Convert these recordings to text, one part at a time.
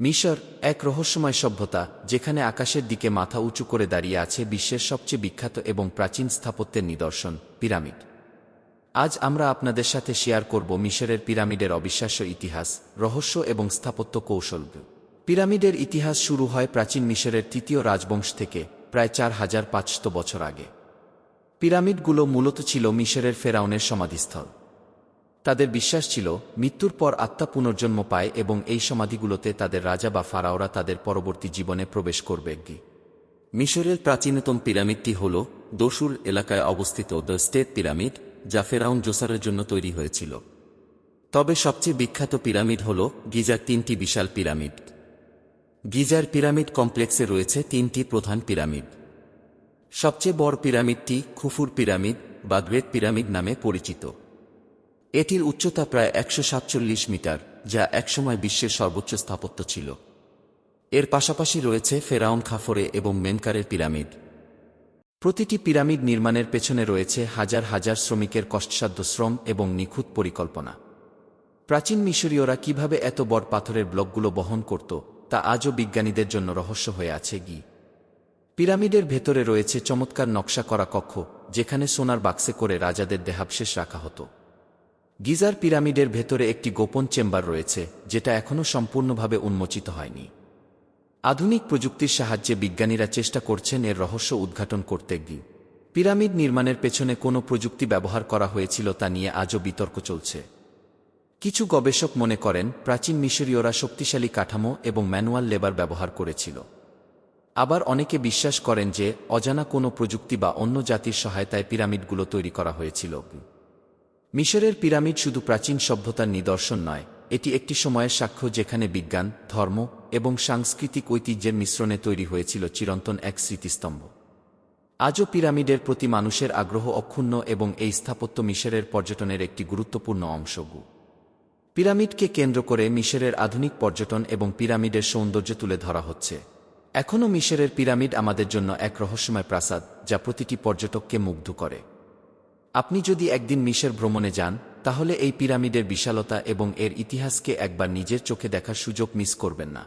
মিশর এক রহস্যময় সভ্যতা, যেখানে আকাশের দিকে মাথা উঁচু করে দাঁড়িয়ে আছে বিশ্বের সবচেয়ে বিখ্যাত এবং প্রাচীন স্থাপত্যের নিদর্শন, পিরামিড। আজ আমরা আপনাদের সাথে শেয়ার করব মিশরের পিরামিডের অবিশ্বাস্য ইতিহাস, রহস্য এবং স্থাপত্য কৌশল। পিরামিডের ইতিহাস শুরু হয় প্রাচীন মিশরের তৃতীয় রাজবংশ থেকে, প্রায় চার হাজার বছর আগে। পিরামিডগুলো মূলত ছিল মিশরের ফেরাউনের সমাধিস্থল। তাদের বিশ্বাস ছিল, মৃত্যুর পর আত্মা পুনর্জন্ম পায় এবং এই সমাধিগুলোতে তাদের রাজা বা ফারাওরা তাদের পরবর্তী জীবনে প্রবেশ করবে। মিশরের প্রাচীনতম পিরামিডটি হল দোসুর এলাকায় অবস্থিত দ্য স্টেট পিরামিড, যা ফেরাউন জোসারের জন্য তৈরি হয়েছিল। তবে সবচেয়ে বিখ্যাত পিরামিড হল গিজার তিনটি বিশাল পিরামিড। গিজার পিরামিড কমপ্লেক্সে রয়েছে তিনটি প্রধান পিরামিড। সবচেয়ে বড় পিরামিডটি খুফুর পিরামিড বা গ্রেট পিরামিড নামে পরিচিত। এটির উচ্চতা প্রায় একশো সাতচল্লিশ মিটার, যা একসময় বিশ্বের সর্বোচ্চ স্থাপত্য ছিল। এর পাশাপাশি রয়েছে ফেরাউন খাফরে এবং মেনকারের পিরামিড। প্রতিটি পিরামিড নির্মাণের পেছনে রয়েছে হাজার হাজার শ্রমিকের কষ্টসাধ্য শ্রম এবং নিখুঁত পরিকল্পনা। প্রাচীন মিশরীয়রা কীভাবে এত বড় পাথরের ব্লকগুলো বহন করত, তা আজও বিজ্ঞানীদের জন্য রহস্য হয়ে আছে গি। পিরামিডের ভেতরে রয়েছে চমৎকার নকশা করা কক্ষ, যেখানে সোনার বাক্সে করে রাজাদের দেহাবশেষ রাখা হতো। গিজার পিরামিডের ভেতরে একটি গোপন চেম্বার রয়েছে, যেটা এখনও সম্পূর্ণভাবে উন্মোচিত হয়নি। আধুনিক প্রযুক্তির সাহায্যে বিজ্ঞানীরা চেষ্টা করছেন এর রহস্য উদ্ঘাটন করতে গিয়ে। পিরামিড নির্মাণের পেছনে কোনো প্রযুক্তি ব্যবহার করা হয়েছিল তা নিয়ে আজও বিতর্ক চলছে। কিছু গবেষক মনে করেন, প্রাচীন মিশরীয়রা শক্তিশালী কাঠামো এবং ম্যানুয়াল লেবার ব্যবহার করেছিল। আবার অনেকে বিশ্বাস করেন যে, অজানা কোনো প্রযুক্তি বা অন্য জাতির সহায়তায় পিরামিডগুলো তৈরি করা হয়েছিল। মিশরের পিরামিড শুধু প্রাচীন সভ্যতার নিদর্শন নয়, এটি একটি সময়ের সাক্ষ্য যেখানে বিজ্ঞান, ধর্ম এবং সাংস্কৃতিক ঐতিহ্যের মিশ্রণে তৈরি হয়েছিল চিরন্তন এক স্মৃতিস্তম্ভ। আজও পিরামিডের প্রতি মানুষের আগ্রহ অক্ষুণ্ণ এবং এই স্থাপত্য মিশরের পর্যটনের একটি গুরুত্বপূর্ণ অংশ গু পিরামিডকে কেন্দ্র করে মিশরের আধুনিক পর্যটন এবং পিরামিডের সৌন্দর্য তুলে ধরা হচ্ছে। এখনও মিশরের পিরামিড আমাদের জন্য এক রহস্যময় প্রাসাদ, যা প্রতিটি পর্যটককে মুগ্ধ করে। আপনি যদি একদিন মিশর ভ্রমণে যান, তাহলে এই পিরামিডের বিশালতা এবং এর ইতিহাসকে একবার নিজের চোখে দেখার সুযোগ মিস করবেন না।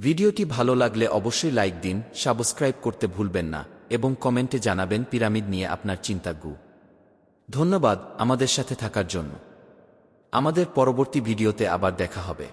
ভিডিওটি ভালো লাগলে অবশ্যই লাইক দিন, সাবস্ক্রাইব করতে ভুলবেন না, এবং কমেন্টে জানাবেন পিরামিড নিয়ে আপনার চিন্তা গু ধন্যবাদ আমাদের সাথে থাকার জন্য। আমাদের পরবর্তী ভিডিওতে আবার দেখা হবে।